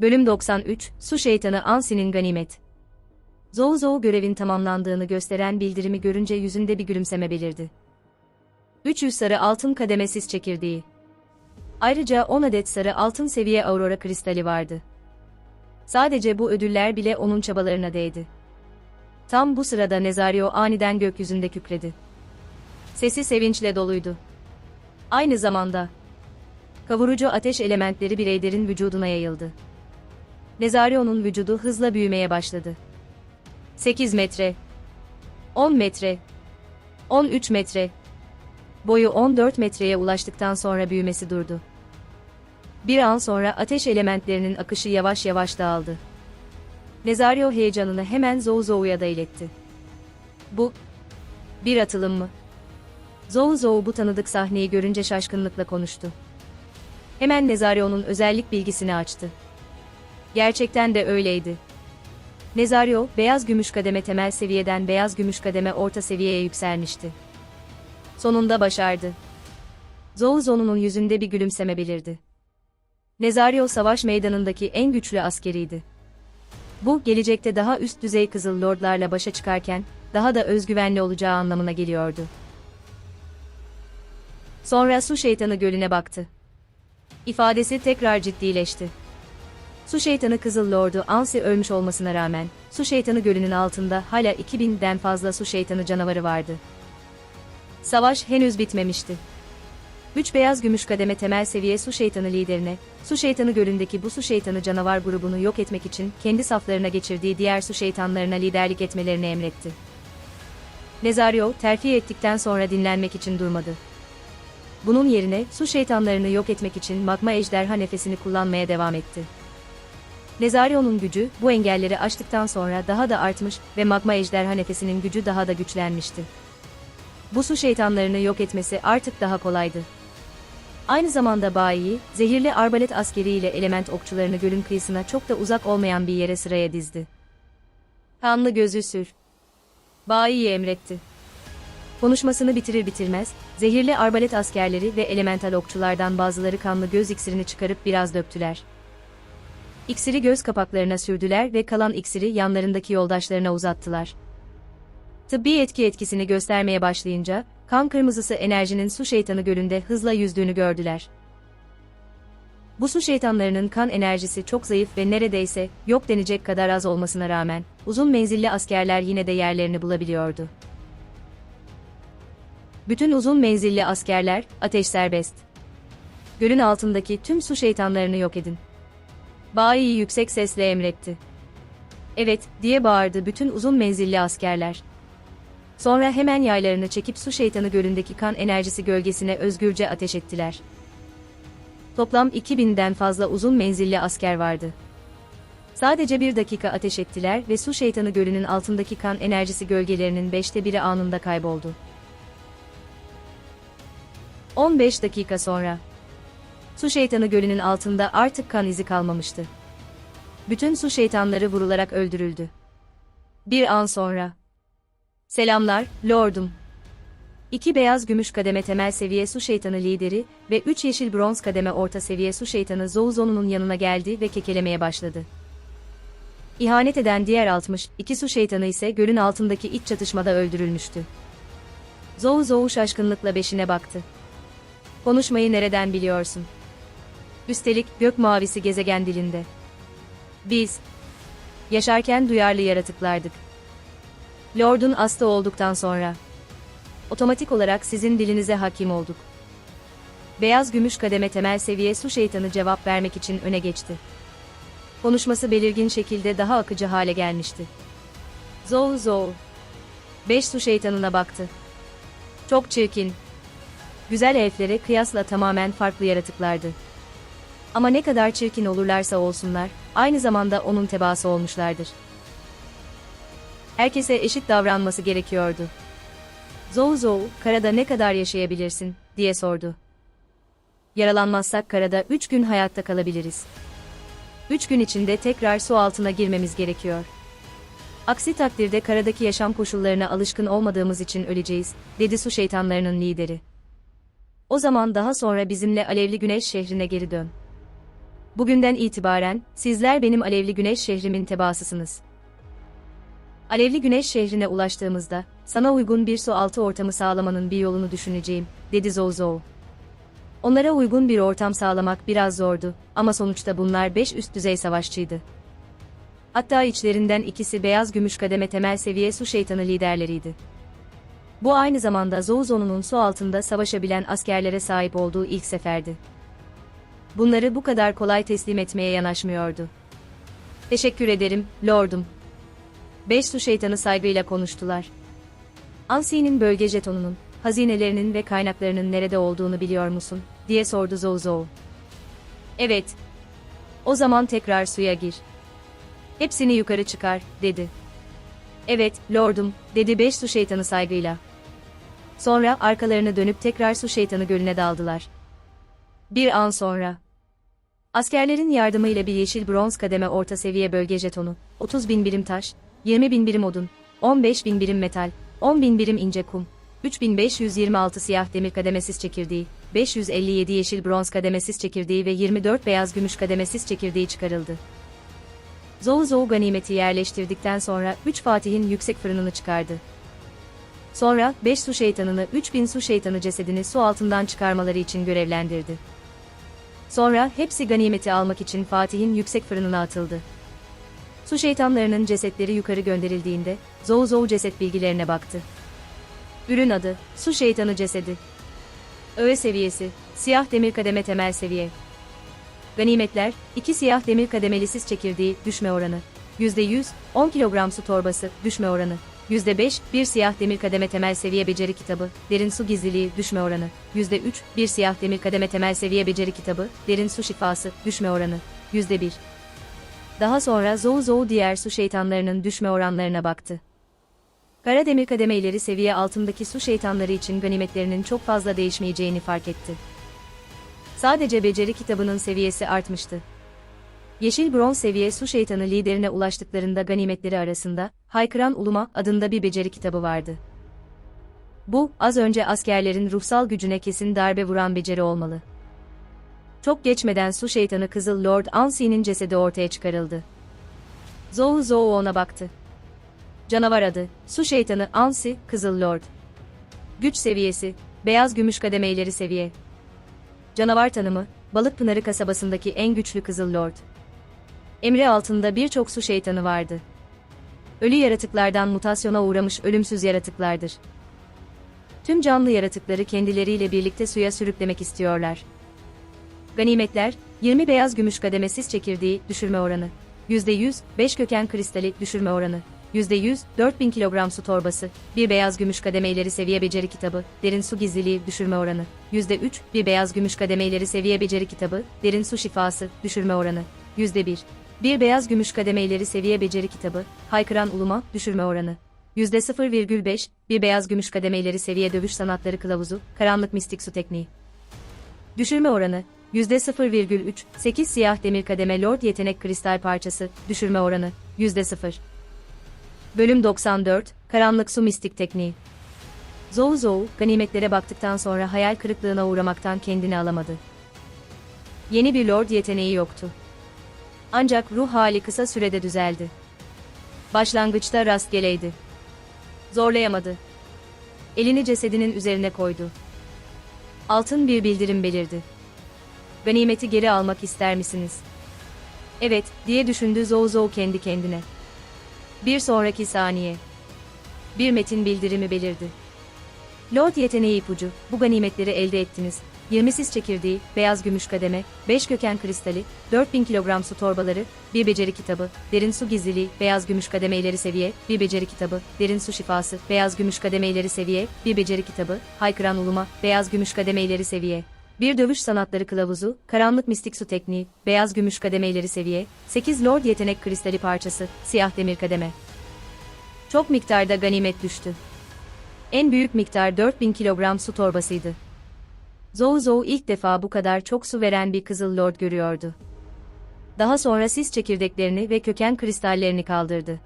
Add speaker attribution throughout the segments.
Speaker 1: Bölüm 93, Su Şeytanı Ansi'nin Ganimet. Zou Zou görevin tamamlandığını gösteren bildirimi görünce yüzünde bir gülümseme belirdi. 300 sarı altın kademesiz çekirdeği. Ayrıca 10 adet sarı altın seviye aurora kristali vardı. Sadece bu ödüller bile onun çabalarına değdi. Tam bu sırada Nezario aniden gökyüzünde kükredi. Sesi sevinçle doluydu. Aynı zamanda kavurucu ateş elementleri bireylerin vücuduna yayıldı. Nezario'nun vücudu hızla büyümeye başladı. 8 metre, 10 metre, 13 metre, boyu 14 metreye ulaştıktan sonra büyümesi durdu. Bir an sonra ateş elementlerinin akışı yavaş yavaş dağıldı. Nezario heyecanını hemen Zou Zou'ya da iletti. Bu, bir atılım mı? Zou Zou bu tanıdık sahneyi görünce şaşkınlıkla konuştu. Hemen Nezario'nun özellik bilgisini açtı. Gerçekten de öyleydi. Nezario, beyaz gümüş kademe temel seviyeden beyaz gümüş kademe orta seviyeye yükselmişti. Sonunda başardı. Zouzo'nun yüzünde bir gülümseme belirdi. Nezario savaş meydanındaki en güçlü askeriydi. Bu, gelecekte daha üst düzey kızıl lordlarla başa çıkarken, daha da özgüvenli olacağı anlamına geliyordu. Sonra su şeytanı gölüne baktı. İfadesi tekrar ciddileşti. Su şeytanı Kızıl Lord'u Ansi ölmüş olmasına rağmen, su şeytanı gölünün altında hala 2000'den fazla su şeytanı canavarı vardı. Savaş henüz bitmemişti. Üç beyaz gümüş kademe temel seviye su şeytanı liderine, su şeytanı gölündeki bu su şeytanı canavar grubunu yok etmek için kendi saflarına geçirdiği diğer su şeytanlarına liderlik etmelerini emretti. Nezario, terfi ettikten sonra dinlenmek için durmadı. Bunun yerine su şeytanlarını yok etmek için magma ejderha nefesini kullanmaya devam etti. Nezario'nun gücü bu engelleri aştıktan sonra daha da artmış ve magma ejderha nefesinin gücü daha da güçlenmişti. Bu su şeytanlarını yok etmesi artık daha kolaydı. Aynı zamanda Bayi'yi, zehirli arbalet askeriyle element okçularını gölün kıyısına çok da uzak olmayan bir yere sıraya dizdi. Kanlı gözü sür. Bayi'yi emretti. Konuşmasını bitirir bitirmez, zehirli arbalet askerleri ve elemental okçulardan bazıları kanlı göz iksirini çıkarıp biraz döktüler. İksiri göz kapaklarına sürdüler ve kalan iksiri yanlarındaki yoldaşlarına uzattılar. Tıbbi etki etkisini göstermeye başlayınca, kan kırmızısı enerjinin su şeytanı gölünde hızla yüzdüğünü gördüler. Bu su şeytanlarının kan enerjisi çok zayıf ve neredeyse yok denecek kadar az olmasına rağmen, uzun menzilli askerler yine de yerlerini bulabiliyordu. Bütün uzun menzilli askerler, ateş serbest. Gölün altındaki tüm su şeytanlarını yok edin. Bayi yüksek sesle emretti. Evet, diye bağırdı bütün uzun menzilli askerler. Sonra hemen yaylarını çekip su şeytanı gölündeki kan enerjisi gölgesine özgürce ateş ettiler. Toplam 2000'den fazla uzun menzilli asker vardı. Sadece bir dakika ateş ettiler ve su şeytanı gölünün altındaki kan enerjisi gölgelerinin beşte biri anında kayboldu. 15 dakika sonra. Su şeytanı gölünün altında artık kan izi kalmamıştı. Bütün su şeytanları vurularak öldürüldü. Bir an sonra. Selamlar, lordum. İki beyaz gümüş kademe temel seviye su şeytanı lideri ve üç yeşil bronz kademe orta seviye su şeytanı Zouzonu'nun yanına geldi ve kekelemeye başladı. İhanet eden diğer 60, iki su şeytanı ise gölün altındaki iç çatışmada öldürülmüştü. Zou Zou şaşkınlıkla beşine baktı. Konuşmayı nereden biliyorsun? Üstelik gök mavisi gezegen dilinde. Biz yaşarken duyarlı yaratıklardık. Lord'un hasta olduktan sonra otomatik olarak sizin dilinize hakim olduk. Beyaz gümüş kademe temel seviye su şeytanı cevap vermek için öne geçti. Konuşması belirgin şekilde daha akıcı hale gelmişti. Zou Zou. Beş su şeytanına baktı. Çok çirkin, güzel elflere kıyasla tamamen farklı yaratıklardı. Ama ne kadar çirkin olurlarsa olsunlar, aynı zamanda onun tebaası olmuşlardır. Herkese eşit davranması gerekiyordu. Zou Zou, karada ne kadar yaşayabilirsin, diye sordu. Yaralanmazsak karada üç gün hayatta kalabiliriz. Üç gün içinde tekrar su altına girmemiz gerekiyor. Aksi takdirde karadaki yaşam koşullarına alışkın olmadığımız için öleceğiz, dedi su şeytanlarının lideri. O zaman daha sonra bizimle alevli güneş şehrine geri dön. Bugünden itibaren, sizler benim Alevli Güneş şehrimin tebaasısınız. Alevli Güneş şehrine ulaştığımızda, sana uygun bir su altı ortamı sağlamanın bir yolunu düşüneceğim, dedi Zouzou. Onlara uygun bir ortam sağlamak biraz zordu, ama sonuçta bunlar beş üst düzey savaşçıydı. Hatta içlerinden ikisi beyaz gümüş kademe temel seviye su şeytanı liderleriydi. Bu aynı zamanda Zouzou'nun su altında savaşabilen askerlere sahip olduğu ilk seferdi. Bunları bu kadar kolay teslim etmeye yanaşmıyordu. Teşekkür ederim, lordum. Beş su şeytanı saygıyla konuştular. Ansi'nin bölge jetonunun, hazinelerinin ve kaynaklarının nerede olduğunu biliyor musun? diye sordu Zouzou. Evet. O zaman tekrar suya gir. Hepsini yukarı çıkar, dedi. Evet, lordum, dedi beş su şeytanı saygıyla. Sonra arkalarını dönüp tekrar su şeytanı gölüne daldılar. Bir an sonra. Askerlerin yardımıyla bir yeşil bronz kademe orta seviye bölge jetonu, 30 bin birim taş, 20 bin birim odun, 15 bin birim metal, 10 bin birim ince kum, 3526 siyah demir kademesiz çekirdeği, 557 yeşil bronz kademesiz çekirdeği ve 24 beyaz gümüş kademesiz çekirdeği çıkarıldı. Zouzou ganimeti yerleştirdikten sonra 3 Fatih'in yüksek fırınını çıkardı. Sonra 5 su şeytanını 3000 su şeytanı cesedini su altından çıkarmaları için görevlendirdi. Sonra hepsi ganimeti almak için Fatih'in yüksek fırınına atıldı. Su şeytanlarının cesetleri yukarı gönderildiğinde Zouzou ceset bilgilerine baktı. Ürün adı, su şeytanı cesedi. Öğe seviyesi, siyah demir kademe temel seviye. Ganimetler, 2 siyah demir kademelisiz çekirdeği, düşme oranı. %100, 10 kilogram su torbası, düşme oranı. %5, 1 siyah demir kademe temel seviye beceri kitabı, derin su gizliliği, düşme oranı. %3, 1 siyah demir kademe temel seviye beceri kitabı, derin su şifası, düşme oranı. %1. Daha sonra Zouzou diğer su şeytanlarının düşme oranlarına baktı. Kara demir kademe ileri seviye altındaki su şeytanları için ganimetlerinin çok fazla değişmeyeceğini fark etti. Sadece beceri kitabının seviyesi artmıştı. Yeşil bronz seviye su şeytanı liderine ulaştıklarında ganimetleri arasında, Haykıran Uluma adında bir beceri kitabı vardı. Bu, az önce askerlerin ruhsal gücüne kesin darbe vuran beceri olmalı. Çok geçmeden su şeytanı Kızıl Lord Ansi'nin cesedi ortaya çıkarıldı. Zou Zou ona baktı. Canavar adı, su şeytanı Ansi, Kızıl Lord. Güç seviyesi, beyaz gümüş kademe ileri seviye. Canavar tanımı, Balıkpınarı kasabasındaki en güçlü Kızıl Lord. Emri altında birçok su şeytanı vardı. Ölü yaratıklardan mutasyona uğramış ölümsüz yaratıklardır. Tüm canlı yaratıkları kendileriyle birlikte suya sürüklemek istiyorlar. Ganimetler, 20 beyaz gümüş kademesiz çekirdeği, düşürme oranı. %100, 5 köken kristali, düşürme oranı. %100, 4000 kilogram su torbası, bir beyaz gümüş kademe ileri seviye beceri kitabı, derin su gizliliği, düşürme oranı. %3, bir beyaz gümüş kademe ileri seviye beceri kitabı, derin su şifası, düşürme oranı. %1, bir beyaz gümüş kademe ileri seviye beceri kitabı, haykıran uluma, düşürme oranı. %0,5, bir beyaz gümüş kademe ileri seviye dövüş sanatları kılavuzu, karanlık mistik su tekniği. Düşürme oranı, %0,3, 8 siyah demir kademe lord yetenek kristal parçası, düşürme oranı, %0. Bölüm 94, Karanlık Su Mistik Tekniği. Zou Zou, ganimetlere baktıktan sonra hayal kırıklığına uğramaktan kendini alamadı. Yeni bir lord yeteneği yoktu. Ancak ruh hali kısa sürede düzeldi. Başlangıçta rastgeleydi. Zorlayamadı. Elini cesedinin üzerine koydu. Altın bir bildirim belirdi. Ganimeti geri almak ister misiniz? Evet, diye düşündü Zou kendi kendine. Bir sonraki saniye. Bir metin bildirimi belirdi. Lord yeteneği ipucu, bu ganimetleri elde ettiniz. 20 sis çekirdeği, beyaz gümüş kademe, 5 köken kristali, 4000 kilogram su torbaları, bir beceri kitabı, derin su gizliliği, beyaz gümüş kademe ileri seviye, bir beceri kitabı, derin su şifası, beyaz gümüş kademe ileri seviye, bir beceri kitabı, haykıran uluma, beyaz gümüş kademe ileri seviye. Bir dövüş sanatları kılavuzu, karanlık mistik su tekniği, beyaz gümüş kademe ileri seviye, 8 lord yetenek kristali parçası, siyah demir kademe. Çok miktarda ganimet düştü. En büyük miktar 4000 kilogram su torbasıydı. Zou Zou ilk defa bu kadar çok su veren bir kızıl lord görüyordu. Daha sonra sis çekirdeklerini ve köken kristallerini kaldırdı.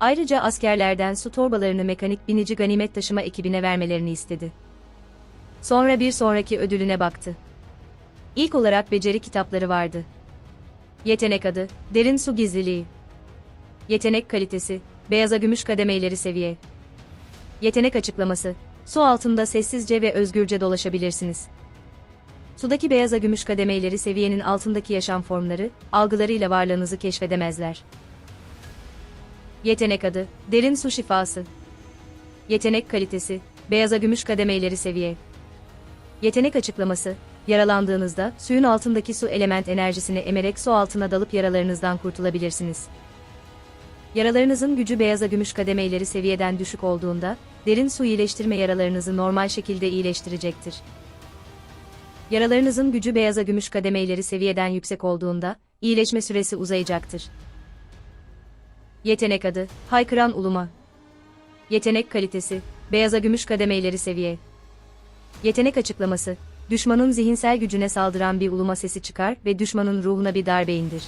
Speaker 1: Ayrıca askerlerden su torbalarını mekanik binici ganimet taşıma ekibine vermelerini istedi. Sonra bir sonraki ödülüne baktı. İlk olarak beceri kitapları vardı. Yetenek adı, derin su gizliliği. Yetenek kalitesi, beyaza gümüş kademe ileri seviye. Yetenek açıklaması, su altında sessizce ve özgürce dolaşabilirsiniz. Sudaki beyaza gümüş kademe ileri seviyenin altındaki yaşam formları, algılarıyla varlığınızı keşfedemezler. Yetenek adı, derin su şifası. Yetenek kalitesi, beyaza gümüş kademe ileri seviye. Yetenek açıklaması, yaralandığınızda suyun altındaki su element enerjisini emerek su altına dalıp yaralarınızdan kurtulabilirsiniz. Yaralarınızın gücü beyaza gümüş kademe ileri seviyeden düşük olduğunda, derin su iyileştirme yaralarınızı normal şekilde iyileştirecektir. Yaralarınızın gücü beyaza gümüş kademe ileri seviyeden yüksek olduğunda, iyileşme süresi uzayacaktır. Yetenek adı, haykıran uluma. Yetenek kalitesi, beyaza gümüş kademe ileri seviye. Yetenek açıklaması, düşmanın zihinsel gücüne saldıran bir uluma sesi çıkar ve düşmanın ruhuna bir darbe indir.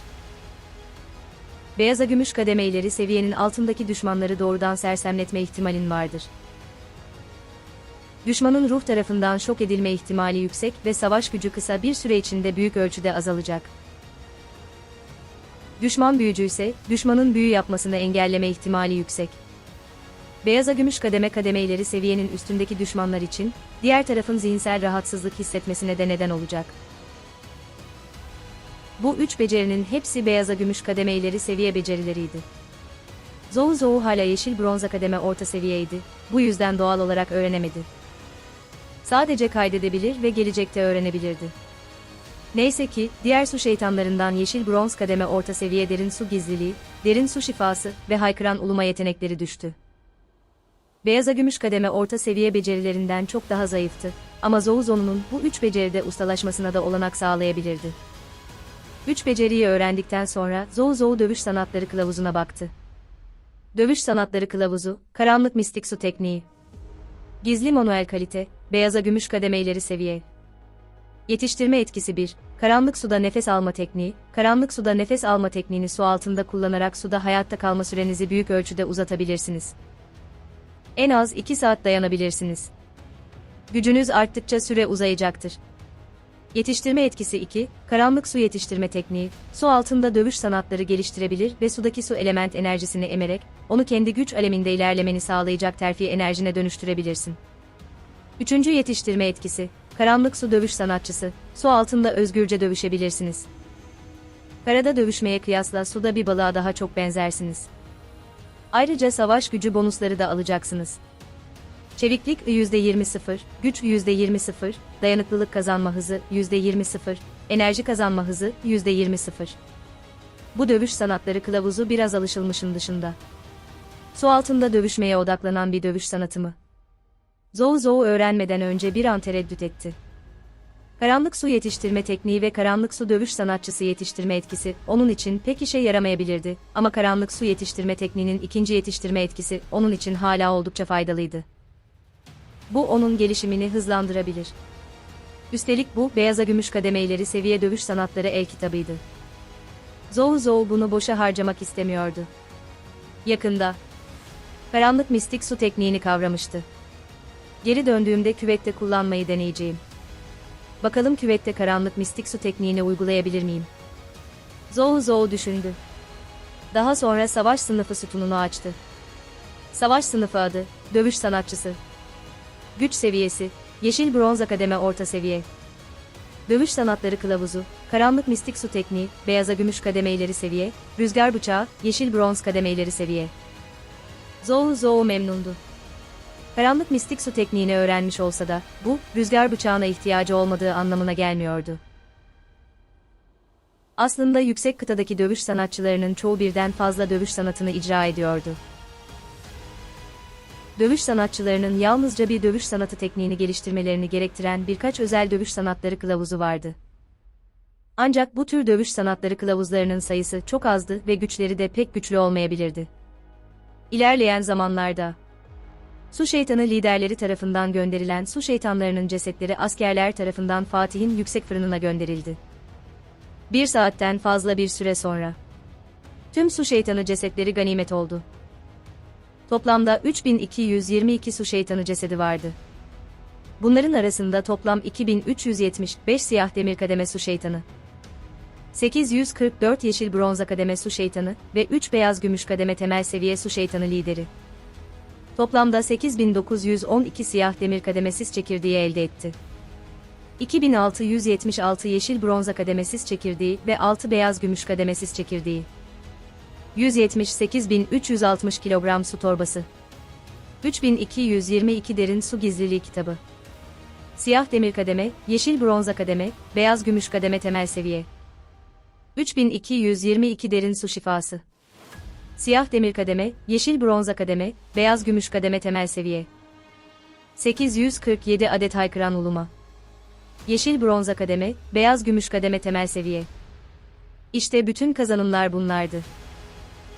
Speaker 1: Beyaza gümüş kademe ileri seviyenin altındaki düşmanları doğrudan sersemletme ihtimalin vardır. Düşmanın ruh tarafından şok edilme ihtimali yüksek ve savaş gücü kısa bir süre içinde büyük ölçüde azalacak. Düşman büyücü ise, düşmanın büyü yapmasını engelleme ihtimali yüksek. Beyaza gümüş kademe kademe ileri seviyenin üstündeki düşmanlar için, diğer tarafın zihinsel rahatsızlık hissetmesine de neden olacak. Bu üç becerinin hepsi beyaza gümüş kademe ileri seviye becerileriydi. Zou Zou hala yeşil bronza kademe orta seviyeydi, bu yüzden doğal olarak öğrenemedi. Sadece kaydedebilir ve gelecekte öğrenebilirdi. Neyse ki, diğer su şeytanlarından yeşil bronz kademe orta seviye derin su gizliliği, derin su şifası ve haykıran uluma yetenekleri düştü. Beyaza gümüş kademe orta seviye becerilerinden çok daha zayıftı ama Zouzonu'nun bu üç beceride ustalaşmasına da olanak sağlayabilirdi. Üç beceriyi öğrendikten sonra Zou Dövüş Sanatları Kılavuzu'na baktı. Dövüş Sanatları Kılavuzu, Karanlık Mistik Su Tekniği. Gizli manuel kalite, beyaza gümüş kademe ileri seviye. Yetiştirme etkisi 1. Karanlık suda nefes alma tekniği. Karanlık suda nefes alma tekniğini su altında kullanarak suda hayatta kalma sürenizi büyük ölçüde uzatabilirsiniz. En az 2 saat dayanabilirsiniz. Gücünüz arttıkça süre uzayacaktır. Yetiştirme etkisi 2, karanlık su yetiştirme tekniği, su altında dövüş sanatları geliştirebilir ve sudaki su element enerjisini emerek, onu kendi güç aleminde ilerlemeni sağlayacak terfi enerjine dönüştürebilirsin. Üçüncü yetiştirme etkisi, karanlık su dövüş sanatçısı, su altında özgürce dövüşebilirsiniz. Karada dövüşmeye kıyasla suda bir balığa daha çok benzersiniz. Ayrıca savaş gücü bonusları da alacaksınız. Çeviklik %20 güç %20 dayanıklılık kazanma hızı %20 enerji kazanma hızı %20 Bu dövüş sanatları kılavuzu biraz alışılmışın dışında. Su altında dövüşmeye odaklanan bir dövüş sanatı mı? Zou Zou öğrenmeden önce bir an tereddüt etti. Karanlık su yetiştirme tekniği ve karanlık su dövüş sanatçısı yetiştirme etkisi onun için pek işe yaramayabilirdi ama karanlık su yetiştirme tekniğinin ikinci yetiştirme etkisi onun için hala oldukça faydalıydı. Bu onun gelişimini hızlandırabilir. Üstelik bu beyaza gümüş kademeyleri seviye dövüş sanatları el kitabıydı. Zou Zou bunu boşa harcamak istemiyordu. Yakında karanlık mistik su tekniğini kavramıştı. Geri döndüğümde küvette kullanmayı deneyeceğim. Bakalım küvette karanlık mistik su tekniğini uygulayabilir miyim? Zou Zou düşündü. Daha sonra savaş sınıfı sütununu açtı. Savaş sınıfı adı, dövüş sanatçısı. Güç seviyesi, Yeşil Bronz Akademi Orta Seviye. Dövüş Sanatları Kılavuzu, Karanlık Mistik Su Tekniği, Beyaza Gümüş Kademeyleri Seviye, Rüzgar Bıçağı, Yeşil Bronz Kademeyleri Seviye. Zou Zou memnundu. Karanlık mistik su tekniğini öğrenmiş olsa da, bu, rüzgar bıçağına ihtiyacı olmadığı anlamına gelmiyordu. Aslında yüksek kıtadaki dövüş sanatçılarının çoğu birden fazla dövüş sanatını icra ediyordu. Dövüş sanatçılarının yalnızca bir dövüş sanatı tekniğini geliştirmelerini gerektiren birkaç özel dövüş sanatları kılavuzu vardı. Ancak bu tür dövüş sanatları kılavuzlarının sayısı çok azdı ve güçleri de pek güçlü olmayabilirdi. İlerleyen zamanlarda Su şeytanı liderleri tarafından gönderilen su şeytanlarının cesetleri askerler tarafından Fatih'in yüksek fırınına gönderildi. Bir saatten fazla bir süre sonra. Tüm su şeytanı cesetleri ganimet oldu. Toplamda 3222 su şeytanı cesedi vardı. Bunların arasında toplam 2375 siyah demir kademe su şeytanı. 844 yeşil bronza kademe su şeytanı ve 3 beyaz gümüş kademe temel seviye su şeytanı lideri. Toplamda 8912 siyah demir kademesiz çekirdeği elde etti. 2676 yeşil bronza kademesiz çekirdeği ve 6 beyaz gümüş kademesiz çekirdeği. 178.360 kilogram su torbası. 3222 derin su gizliliği kitabı. Siyah demir kademe, yeşil bronza kademe, beyaz gümüş kademe temel seviye. 3222 derin su şifası. Siyah demir kademe, yeşil bronza kademe, beyaz gümüş kademe temel seviye. 847 adet haykıran uluma. Yeşil bronza kademe, beyaz gümüş kademe temel seviye. İşte bütün kazanımlar bunlardı.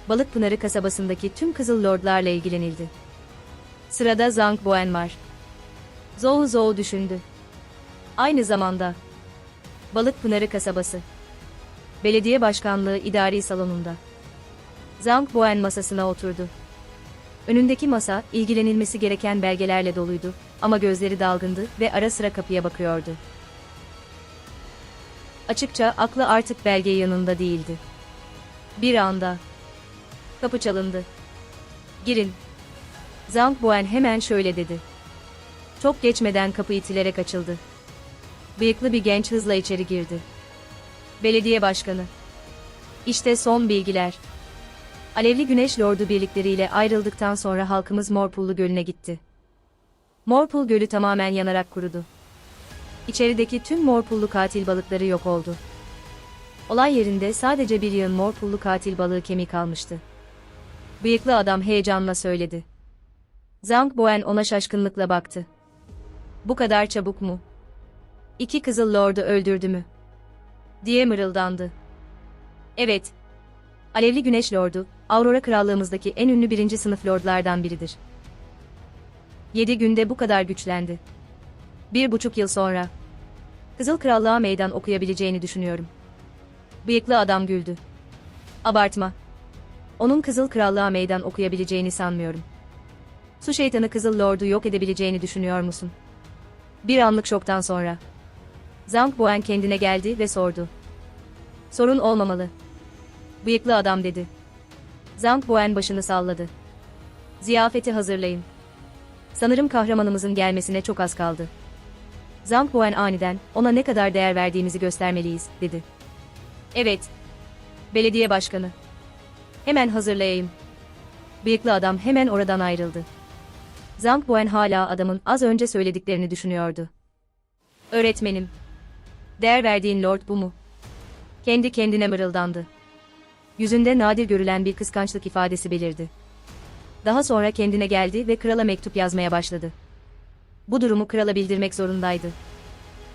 Speaker 1: Balıkpınarı kasabasındaki tüm Kızıl Lordlarla ilgilenildi. Sırada Zhang Boen var. Zhou Zhou düşündü. Aynı zamanda Balıkpınarı kasabası. Belediye Başkanlığı idari salonunda. Zhang Boen masasına oturdu. Önündeki masa, ilgilenilmesi gereken belgelerle doluydu ama gözleri dalgındı ve ara sıra kapıya bakıyordu. Açıkça aklı artık belge yanında değildi. Bir anda kapı çalındı. Girin. Zhang Boen hemen şöyle dedi. Çok geçmeden kapı itilerek açıldı. Bıyıklı bir genç hızla içeri girdi. Belediye başkanı. İşte son bilgiler. Alevli Güneş Lordu birlikleriyle ayrıldıktan sonra halkımız Morpullu Gölü'ne gitti. Morpul Gölü tamamen yanarak kurudu. İçerideki tüm morpullu katil balıkları yok oldu. Olay yerinde sadece bir yığın morpullu katil balığı kemiği kalmıştı. Bıyıklı adam heyecanla söyledi. Zhang Boen ona şaşkınlıkla baktı. Bu kadar çabuk mu? İki kızıl lordu öldürdü mü? diye mırıldandı. Evet. Alevli Güneş Lordu, Aurora Krallığımızdaki en ünlü birinci sınıf lordlardan biridir. Yedi günde bu kadar güçlendi. Bir buçuk yıl sonra. Kızıl Krallığa meydan okuyabileceğini düşünüyorum. Bıyıklı adam güldü. Abartma. Onun Kızıl Krallığa meydan okuyabileceğini sanmıyorum. Su şeytanı Kızıl Lord'u yok edebileceğini düşünüyor musun? Bir anlık şoktan sonra. Zhang Boen kendine geldi ve sordu. Sorun olmamalı. Bıyıklı adam dedi. Zhang Boen başını salladı. Ziyafeti hazırlayın. Sanırım kahramanımızın gelmesine çok az kaldı. Zhang Boen aniden, ona ne kadar değer verdiğimizi göstermeliyiz, dedi. Evet. Belediye başkanı. Hemen hazırlayayım. Bıyıklı adam hemen oradan ayrıldı. Zhang Boen hala adamın az önce söylediklerini düşünüyordu. Öğretmenim. Değer verdiğin lord bu mu? Kendi kendine mırıldandı. Yüzünde nadir görülen bir kıskançlık ifadesi belirdi. Daha sonra kendine geldi ve krala mektup yazmaya başladı. Bu durumu krala bildirmek zorundaydı.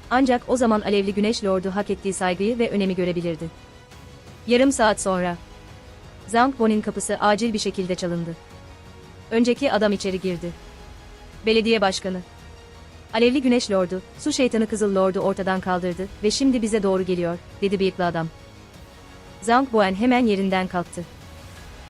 Speaker 1: Ancak o zaman Alevli Güneş Lord'u hak ettiği saygıyı ve önemi görebilirdi. Yarım saat sonra Zhang Bo'nun kapısı acil bir şekilde çalındı. Önceki adam içeri girdi. Belediye başkanı. Alevli Güneş Lord'u, su şeytanı Kızıl Lord'u ortadan kaldırdı ve şimdi bize doğru geliyor, dedi bıyıklı adam. Zhang Boen hemen yerinden kalktı.